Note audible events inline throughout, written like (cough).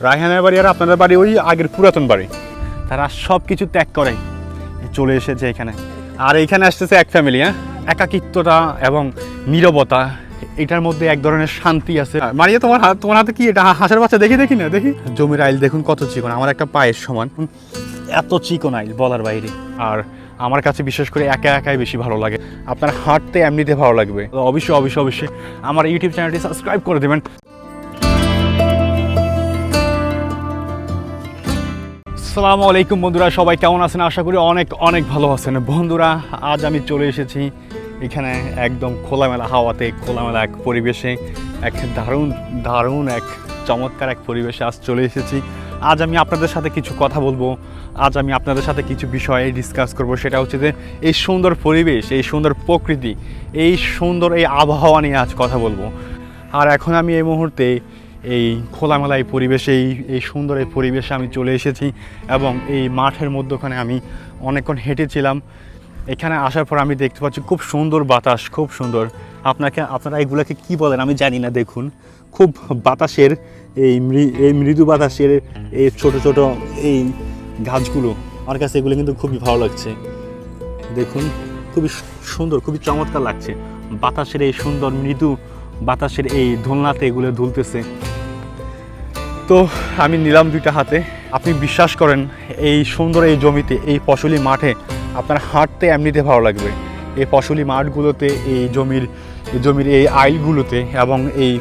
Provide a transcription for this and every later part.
রায়হানের বাড়ি আর আপনাদের বাড়ি ওই আগের পুরাতন বাড়ি। তারা সব কিছু ত্যাগ করে। চলে এসেছে এখানে। আর এইখানে আসতেছে এক ফ্যামিলি হ্যাঁ? একাকিত্বতা এবং নীরবতা এটার মধ্যে এক ধরনের শান্তি আছে। মারিয়া তোমার হাত তোমার হাতে কি এটা? হাঁসের বাচ্চা দেখি দেখি না? দেখি। জমির আইল দেখুন কত চিকন। আমার একটা পায়ের সমান। এত চিকন আইল বলার বাইরে। আর আমার কাছে বিশেষ করে একা একাই বেশি ভালো লাগে। আপনার হাঁটতে এমনিতে ভালো লাগবে। অবশ্যই অবশ্যই অবশ্যই। আমার ইউটিউব চ্যানেলটি সাবস্ক্রাইব করে দেবেন। আসসালামু আলাইকুম বন্ধুরা, সবাই কেমন আছেন? আশা করি অনেক অনেক ভালো আছেন। বন্ধুরা, আজ আমি চলে এসেছি এখানে একদম খোলামেলা হাওয়াতে, খোলামেলা এক পরিবেশে, এক দারুণ দারুণ এক চমৎকার এক পরিবেশে আজ চলে এসেছি। আজ আমি আপনাদের সাথে কিছু কথা বলব। আজ আমি আপনাদের সাথে কিছু বিষয়ে ডিসকাস করব। সেটা হচ্ছে যে, এই সুন্দর পরিবেশ, এই সুন্দর প্রকৃতি, এই সুন্দর এই আবহাওয়া নিয়ে আজ কথা বলব। আর এখন আমি এই মুহূর্তে এই খোলামেলা এই পরিবেশে, এই এই সুন্দর এই পরিবেশে আমি চলে এসেছি এবং এই মাঠের মধ্যখানে আমি অনেকক্ষণ হেঁটেছিলাম। এখানে আসার পর আমি দেখতে পাচ্ছি খুব সুন্দর বাতাস, খুব সুন্দর। আপনাকে, আপনারা এগুলোকে কি বলেন? আমি জানি না, দেখুন। খুব বাতাসের এই এই মৃদু বাতাসের এই ছোট ছোট এই গাছগুলো। আমার কাছে এগুলো কিন্তু খুবই ভালো লাগছে। দেখুন, খুবই সুন্দর, খুবই চমৎকার লাগছে। বাতাসের এই সুন্দর মৃদু বাতাসের এই দোলনাতে এগুলো দুলতেছে। তো আমি নিলাম দুইটা হাতে। আপনি বিশ্বাস করেন, এই সুন্দর এই জমিতে, এই ফসলি মাঠে আপনার হাঁটতে এমনিতে ভালো লাগবে। এই ফসলি মাঠগুলোতে, এই জমির জমির এই আইলগুলোতে এবং এই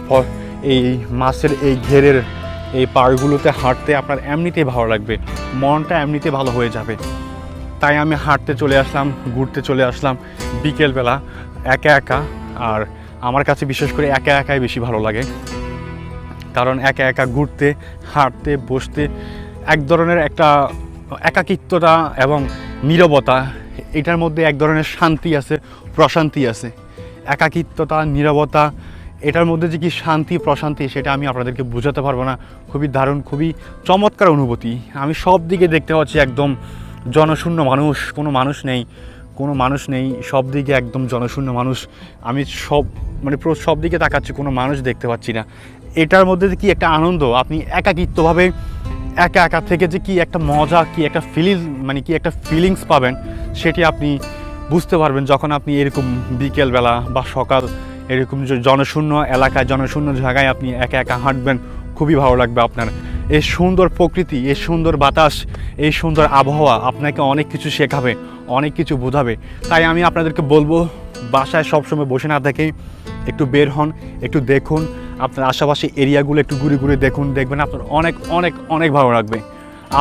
এই মাছের এই ঘেরের এই পাড়গুলোতে হাঁটতে আপনার এমনিতেই ভালো লাগবে। মনটা এমনিতে ভালো হয়ে যাবে। তাই আমি হাঁটতে চলে আসলাম, ঘুরতে চলে আসলাম বিকেলবেলা একা একা। আর আমার কাছে বিশেষ করে একা একাই বেশি ভালো লাগে। কারণ একা একা ঘুরতে, হাঁটতে, বসতে এক ধরনের একটা একাকিত্বতা এবং নীরবতা, এটার মধ্যে এক ধরনের শান্তি আছে, প্রশান্তি আছে। একাকিত্বতা, নীরবতা, এটার মধ্যে যে কি শান্তি, প্রশান্তি, সেটা আমি আপনাদেরকে বোঝাতে পারব না। খুবই দারুণ, খুবই চমৎকার অনুভূতি। আমি সব দিকে দেখতে পাচ্ছি একদম জনশূন্য মানুষ, কোনো মানুষ নেই, কোনো মানুষ নেই, সব দিকে একদম জনশূন্য মানুষ। আমি সব মানে সব দিকে তাকাচ্ছি, কোনো মানুষ দেখতে পাচ্ছি না। এটার মধ্যে কি একটা আনন্দ, আপনি একাকিত্বভাবে একা একা থেকে যে কি একটা মজা, কি একটা ফিলিং মানে কি একটা ফিলিংস পাবেন, সেটি আপনি বুঝতে পারবেন যখন আপনি এরকম বিকেলবেলা বা সকাল এরকম জনশূন্য এলাকায়, জনশূন্য জায়গায় আপনি একা একা হাঁটবেন, খুবই ভালো লাগবে আপনার। এই সুন্দর প্রকৃতি, এই সুন্দর বাতাস, এই সুন্দর আবহাওয়া আপনাকে অনেক কিছু শেখাবে, অনেক কিছু বোঝাবে। তাই আমি আপনাদেরকে বলব, বাসায় সবসময় বসে না থেকে একটু বের হন, একটু দেখুন আপনার আশেপাশে এরিয়াগুলো একটু ঘুরে ঘুরে দেখুন, দেখবেন আপনার অনেক অনেক অনেক ভালো লাগবে।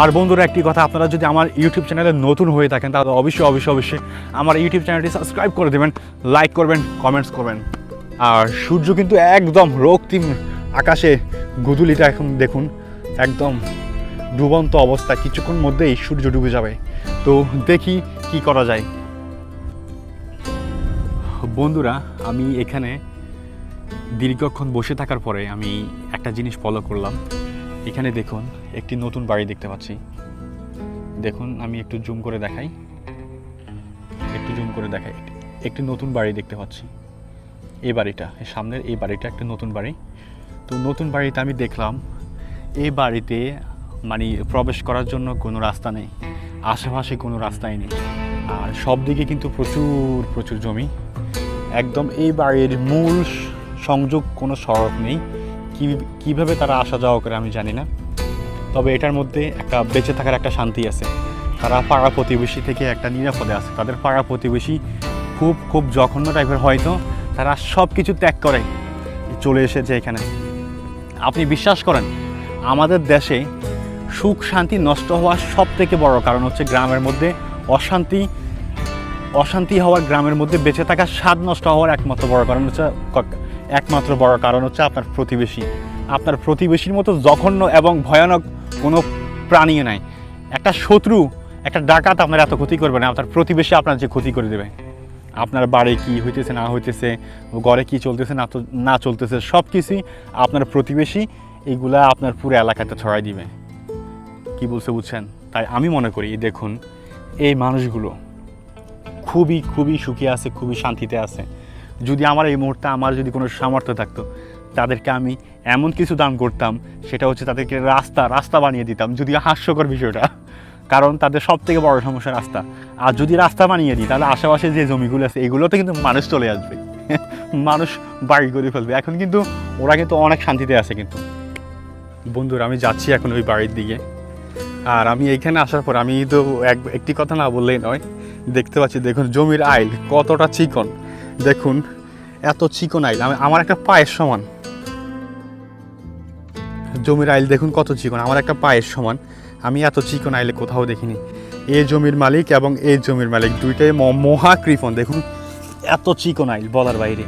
আর বন্ধুরা, একটি কথা, আপনারা যদি আমার ইউটিউব চ্যানেলে নতুন হয়ে থাকেন, তাহলে অবশ্যই অবশ্যই অবশ্যই আমার ইউটিউব চ্যানেলটি সাবস্ক্রাইব করে দেবেন লাইক করবেন কমেন্টস করবেন। আর সূর্য কিন্তু একদম রক্তিম আকাশে গুদুলিটা এখন দেখুন, একদম ডুবন্ত অবস্থা, কিছুক্ষণ মধ্যেই সূর্য ডুবে যাবে। তো দেখি কি করা যায়। বন্ধুরা, আমি এখানে দীর্ঘক্ষণ বসে থাকার পরে আমি একটা জিনিস ফলো করলাম। এখানে দেখুন, একটি নতুন বাড়ি দেখতে পাচ্ছি। দেখুন, আমি একটু জুম করে দেখাই। একটু জুম করে দেখাই। একটি নতুন বাড়ি দেখতে পাচ্ছি। এই বাড়িটা সামনের এই বাড়িটা একটা নতুন বাড়ি। তো নতুন বাড়িতে আমি দেখলাম, এই বাড়িতে মানে প্রবেশ করার জন্য কোনো রাস্তা নেই। আশেপাশে কোনো রাস্তাই নেই। আর সব দিকে কিন্তু প্রচুর প্রচুর জমি। একদম এই বাড়ির মূল সংযোগ কোনো সড়ক নেই। কী, কীভাবে তারা আসা যাওয়া করে আমি জানি না। তবে এটার মধ্যে একটা বেঁচে থাকার একটা শান্তি আছে। তারা পাড়া প্রতিবেশী থেকে একটা নিরাপদে আছে। তাদের পাড়া প্রতিবেশী খুব খুব জঘন্য টাইপের হয়তো তারা সব কিছু ত্যাগ করে। চলে এসেছে এখানে। আপনি বিশ্বাস করেন, আমাদের দেশে সুখ, শান্তি নষ্ট হওয়ার সব থেকে বড় কারণ হচ্ছে গ্রামের মধ্যে অশান্তি অশান্তি হওয়ার গ্রামের মধ্যে বেঁচে থাকার স্বাদ নষ্ট হওয়ার একমাত্র বড় কারণ হচ্ছে একমাত্র বড় কারণ হচ্ছে আপনার প্রতিবেশী। আপনার প্রতিবেশীর মতো জঘন্য এবং ভয়ানক কোনো প্রাণী নাই। একটা শত্রু, একটা ডাকাত আপনার এত ক্ষতি করবে না, আপনার প্রতিবেশী আপনার যে ক্ষতি করে দেবে। আপনার বাড়ি কি হইতেছে, না হইতেছে, ঘরে কি চলতেছে, না না চলতেছে সব কিছুই আপনার প্রতিবেশী, এগুলা আপনার পুরো এলাকাতে ছড়াই দিবে। কি বলছে বুঝছেন? তাই আমি মনে করি দেখুন, এই মানুষগুলো খুবই খুবই সুখী আছে, খুবই শান্তিতে আছে। যদি আমার এই মুহূর্তে আমার যদি কোনো সামর্থ্য থাকতো, তাদেরকে আমি এমন কিছু দান করতাম, সেটা হচ্ছে তাদেরকে রাস্তা রাস্তা বানিয়ে দিতাম, যদিও হাস্যকর বিষয়টা, কারণ তাদের সব থেকে বড় সমস্যা রাস্তা। আর যদি রাস্তা বানিয়ে দিই, তাহলে আশেপাশে যে জমিগুলো আছে, এগুলোতে কিন্তু মানুষ চলে আসবে। (laughs) মানুষ বাড়ি করে ফেলবে। এখন কিন্তু ওরা কিন্তু অনেক শান্তিতে আছে কিন্তু। বন্ধুরা, আমি যাচ্ছি এখন ওই বাড়ির দিকে। আর আমি এইখানে আসার পর, আমি তো এক, একটি কথা না বললেই নয়, দেখতে পাচ্ছি, দেখুন, জমির আইল, কতটা চিকন। দেখুন, এত চিকন আইল। আমার একটা পায়ের সমান। জমির আইল দেখুন কত চিকন। আমার একটা পায়ের সমান। আমি এত চিকন আইলে কোথাও দেখিনি। এ জমির মালিক এবং এই জমির মালিক দুইটাই মহা কৃপণ দেখুন, এত চিকন আইল বলার বাইরে।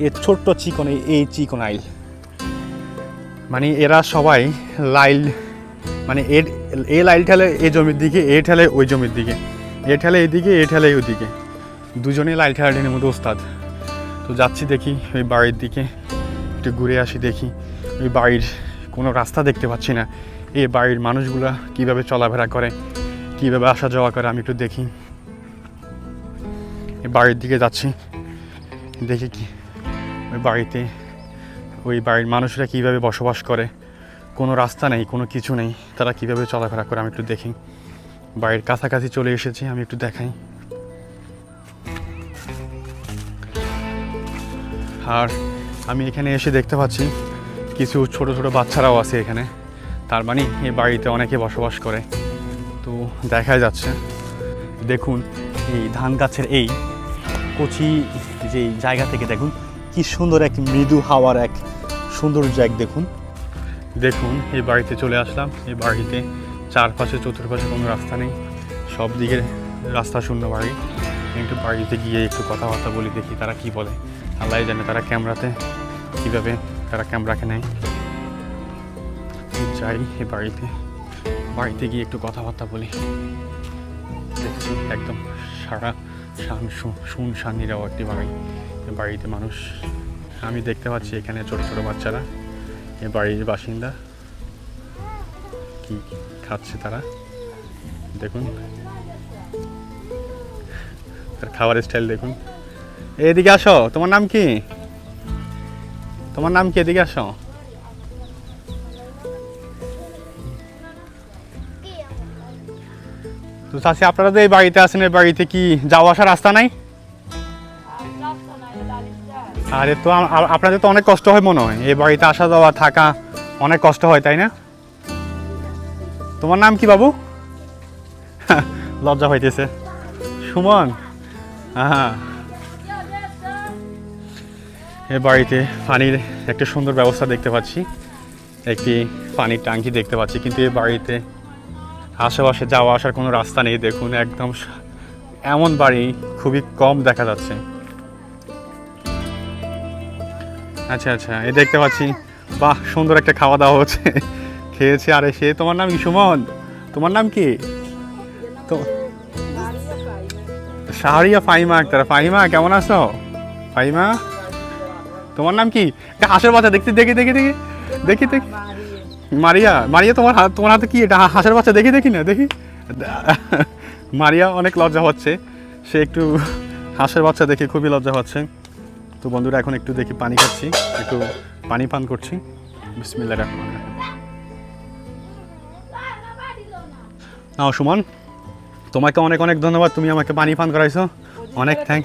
এ ছোট্ট চিকন এই- চিকন আইল। মানে এরা সবাই লাইল মানে এ লাইল ঠেলে এ জমির দিকে, এ ঠেলে ওই জমির দিকে। এ ঠেলে এইদিকে এ ঠেলে ওই দিকে দুজনেই লাইল ঠেলাটিনের মধ্যে ওস্তাদ। তো যাচ্ছি দেখি ওই বাড়ির দিকে, একটু ঘুরে আসি দেখি। ওই বাড়ির কোনো রাস্তা দেখতে পাচ্ছি না। এই বাড়ির মানুষগুলা কীভাবে চলাফেরা করে, কীভাবে আসা যাওয়া করে আমি একটু দেখি। বাড়ির দিকে যাচ্ছি, দেখি কি। ওই বাড়িতে, ওই বাড়ির মানুষরা কীভাবে বসবাস করে, কোনো রাস্তা নেই, কোনো কিছু নেই, তারা কীভাবে চলাফেরা করে আমি একটু দেখি। বাড়ির কাছাকাছি চলে এসেছি, আমি একটু দেখাই। আর আমি এখানে এসে দেখতে পাচ্ছি কিছু ছোট ছোট বাচ্চারাও আছে এখানে। তার মানে এই বাড়িতে অনেকে বসবাস করে। তো দেখা যাচ্ছে, দেখুন এই ধান গাছের এই কচি যে জায়গা থেকে দেখুন, কি সুন্দর এক মৃদু হাওয়ার এক সৌন্দর্য এক দেখুন। দেখুন, এই বাড়িতে চলে আসলাম। এই বাড়িতে চারপাশে, চতুর্পাশে কোনো রাস্তা নেই। সব দিকে রাস্তা শূন্য বাড়ি। একটু বাড়িতে গিয়ে একটু কথাবার্তা বলি, দেখি তারা কি বলে। আল্লাহ জানে তারা ক্যামেরাতে কীভাবে তারা ক্যামেরাকে নেয় যাই এ বাড়িতে বাড়িতে গিয়ে একটু কথাবার্তা বলি। দেখছি একদম সারা শান শুন শানিরাও একটি বাড়ি। বাড়িতে মানুষ, আমি দেখতে পাচ্ছি এখানে ছোট ছোট বাচ্চারা। এ বাড়ির বাসিন্দা। কি খাচ্ছে তারা? দেখুন। তার খাবার স্টাইল দেখুন। এদিকে আসো, তোমার নাম কি? তোমার নাম কি? এদিকে আসো। তো চাষি আপনারা তো এই বাড়িতে আছেন, এই বাড়িতে কি যাওয়া আসার রাস্তা নাই? আরে তো আপনাদের তো অনেক কষ্ট হয় মনে হয়। এই বাড়িতে আসা যাওয়া, থাকা অনেক কষ্ট হয়, তাই না? তোমার নাম কি বাবু? (laughs) লজ্জা হইতেছে। সুমন। হ্যাঁ বাড়িতে পানির একটা সুন্দর ব্যবস্থা দেখতে পাচ্ছি। একটি পানির ট্যাঙ্কি দেখতে পাচ্ছি কিন্তু এই বাড়িতে আশেপাশে যাওয়া আসার কোনো রাস্তা নেই। দেখুন একদম এমন বাড়ি খুবই কম দেখা যাচ্ছে। আচ্ছা আচ্ছা এ দেখতে পাচ্ছি বাহ সুন্দর একটা খাওয়া দাওয়া হচ্ছে। খেয়েছে আরে সে তোমার নাম কি সুমন? তোমার নাম কি? তো শাহরিয়া ফাহিমা আক্তার ফাহিমা কেমন আছো? ফাহিমা তোমার নাম কি? হাঁসের বাচ্চা, দেখতে, দেখি দেখি দেখি দেখি দেখি। মারিয়া মারিয়া, তোমার হাত, তোমার হাতে কি এটা? হাঁসের বাচ্চা, দেখি দেখি না, দেখি। মারিয়া অনেক লজ্জা হচ্ছে সে একটু হাঁসের বাচ্চা দেখে খুবই লজ্জা হচ্ছে তো বন্ধুরা, এখন একটু দেখি পানি খাচ্ছি, একটু পানি পান করছি। বিসমিল্লা রহমান রহিম। নাও, সুমন, তোমাকে অনেক অনেক ধন্যবাদ। তুমি আমাকে পানি পান করাইছো। অনেক থ্যাংক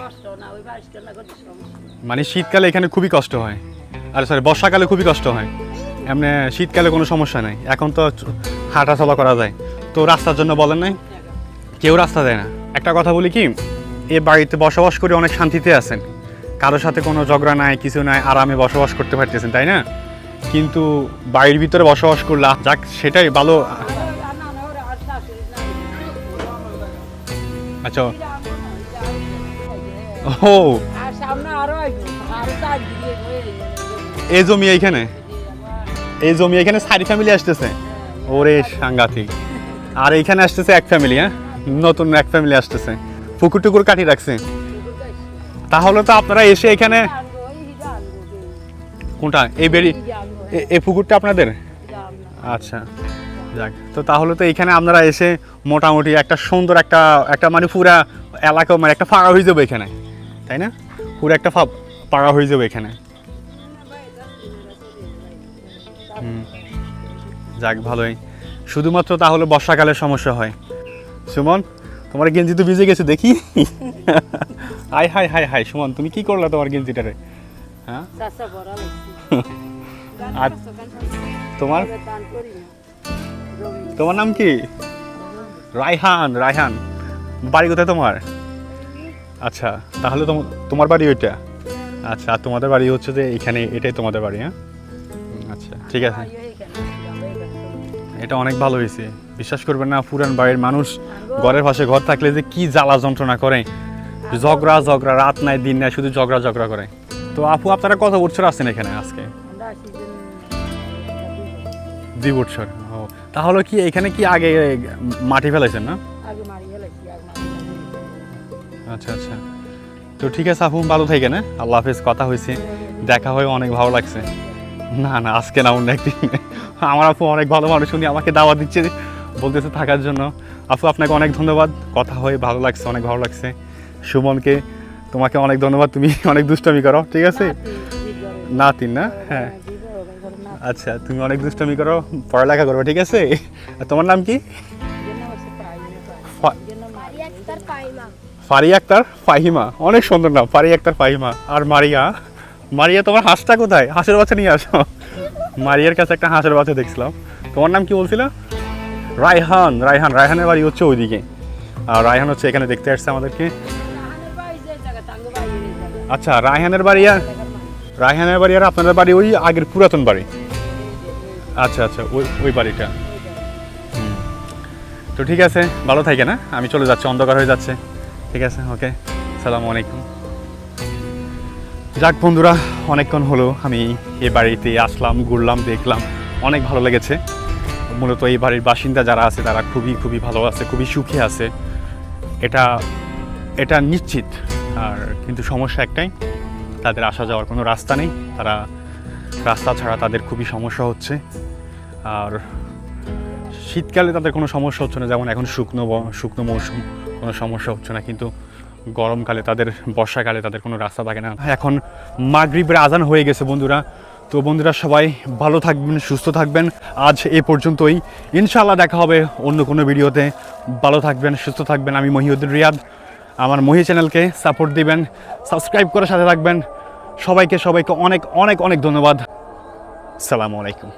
মানে শীতকালে এখানে খুবই কষ্ট হয়। আর সরি বর্ষাকালে খুবই কষ্ট হয়। এমনি শীতকালে কোনো সমস্যা নাই। এখন তো হাঁটা চলা করা যায়। তো রাস্তার জন্য বলেন নাই? কেউ রাস্তা দেয় না। একটা কথা বলি কি, এ বাড়িতে বসবাস করে অনেক শান্তিতে আছেন। কারোর সাথে কোনো ঝগড়া নাই, কিছু নাই, আরামে বসবাস করতে পারতেছেন, তাই না? কিন্তু বাড়ির ভিতরে বসবাস করলে যাক, সেটাই ভালো। আচ্ছা। ও এই জমি এইখানে? এই জমি এখানে সারি ফ্যামিলি আসতেছে। ওরে সাংঘাতিক। আর এইখানে আসতেছে এক ফ্যামিলি হ্যাঁ? নতুন এক ফ্যামিলি আসতেছে। পুকুর টুকুর কাটি রাখছে। তাহলে তো আপনারা এসে এখানে কোনটা? এই বেরি এই পুকুরটা আপনাদের? আচ্ছা যাক। তো তাহলে তো এখানে আপনারা এসে মোটামুটি একটা সুন্দর একটা একটা মানে পুরা এলাকা মানে একটা ফাঁকা হয়ে যাবে এখানে। তাই না? পুরো একটা পাড়া হয়ে যাবে এখানে। যাক ভালোই। শুধুমাত্র তাহলে বর্ষাকালে সমস্যা হয়। সুমন তোমার গেঞ্জি তো ভিজে গেছে দেখি। Hi hi hi hi Suman তুমি কি করলা তোমার গেঞ্জিটারে? হ্যাঁ? আর তোমার? তোমার নাম কি? রায়হান রায়হান। বাড়ি কোথায় তোমার? আচ্ছা তাহলে তোম- তোমার বাড়ি ওইটা। আচ্ছা আর তোমাদের বাড়ি হচ্ছে যে এখানে এটাই তোমাদের বাড়ি হ্যাঁ? আচ্ছা ঠিক আছে। এটা অনেক ভালো হয়েছে। বিশ্বাস করবেন না পুরান বাড়ির মানুষ ঘরের পাশে ঘর থাকলে যে কি জ্বালা যন্ত্রণা করে। ঝগড়া ঝগড়া রাত নাই দিন নাই শুধু ঝগড়া ঝগড়া করে। তো আপু আপনারা কত বছর আছেন এখানে আজকে? দুই বছর ও। তাহলে কি এখানে কি আগে মাটি ফেলাইছেন না। আচ্ছা আচ্ছা। তো ঠিক আছে, আপু, ভালো থাকেন হ্যাঁ? আল্লাহ হাফিজ, কথা হয়েছে। দেখা হয়ে অনেক ভালো লাগছে। না না, আজকে না, অন্য একদিন। আমার আপু অনেক ভালো মানুষ, উনি আমাকে দাওয়া দিচ্ছে, বলতেছে থাকার জন্য। আপু, আপনাকে অনেক ধন্যবাদ। কথা হয়ে ভালো লাগছে, অনেক ভালো লাগছে। সুমনকে তোমাকে অনেক ধন্যবাদ, তুমি অনেক দুষ্টমি করো, ঠিক আছে। নাতিন না? হ্যাঁ। আচ্ছা তুমি অনেক দুষ্টমি করো, পড়ালেখা করবে ঠিক আছে? আর তোমার নাম কি? ফারি আক্তার ফাহিমা। অনেক সুন্দর নাম, ফারি আক্তার ফাহিমা। আর মারিয়া। মারিয়া, তোমার হাঁসটা কোথায়? হাঁসের বাচ্চা নিয়ে আসো। মারিয়ার কাছে একটা হাঁসের বাচ্চা দেখছিলাম। তোমার নাম কি বলছিল? রায়হান রায়হান। রায়হানের বাড়ি হচ্ছে ওইদিকে। আর রায়হান হচ্ছে এখানে দেখতে আসছে আমাদেরকে। আচ্ছা রায়হানের বাড়ি আর রায়হানের বাড়ি আর আপনাদের বাড়ি ওই আগের পুরাতন বাড়ি? আচ্ছা আচ্ছা ওই ওই বাড়িটা। তো ঠিক আছে, ভালো থাকে না আমি চলে যাচ্ছি, অন্ধকার হয়ে যাচ্ছে। ঠিক আছে, ওকে, সালামু আলাইকুম। যাক বন্ধুরা, অনেকক্ষণ হলো, আমি এ বাড়িতে আসলাম, ঘুরলাম, দেখলাম, অনেক ভালো লেগেছে। মূলত এই বাড়ির বাসিন্দা যারা আছে, তারা খুবই খুবই ভালো আছে, খুবই সুখী আছে। এটা এটা নিশ্চিত। আর কিন্তু সমস্যা একটাই, তাদের আসা যাওয়ার কোনো রাস্তা নেই। তারা রাস্তা ছাড়া তাদের খুবই সমস্যা হচ্ছে। আর শীতকালে তাদের কোনো সমস্যা হচ্ছে না, যেমন এখন শুকনো শুকনো মৌসুম। কোনো সমস্যা হচ্ছে না, কিন্তু গরমকালে তাদের, বর্ষাকালে তাদের কোনো রাস্তা থাকে না। এখন মাগরিবের আজান হয়ে গেছে বন্ধুরা। তো বন্ধুরা সবাই ভালো থাকবেন, সুস্থ থাকবেন। আজ এ পর্যন্তই। ইনশাল্লাহ দেখা হবে অন্য কোনো ভিডিওতে। ভালো থাকবেন, সুস্থ থাকবেন। আমি মহিউদ্দিন রিয়াদ। আমার মহি চ্যানেলকে সাপোর্ট দিবেন, সাবস্ক্রাইব করে সাথে থাকবেন। সবাইকে সবাইকে অনেক অনেক অনেক ধন্যবাদ। সালামু আলাইকুম।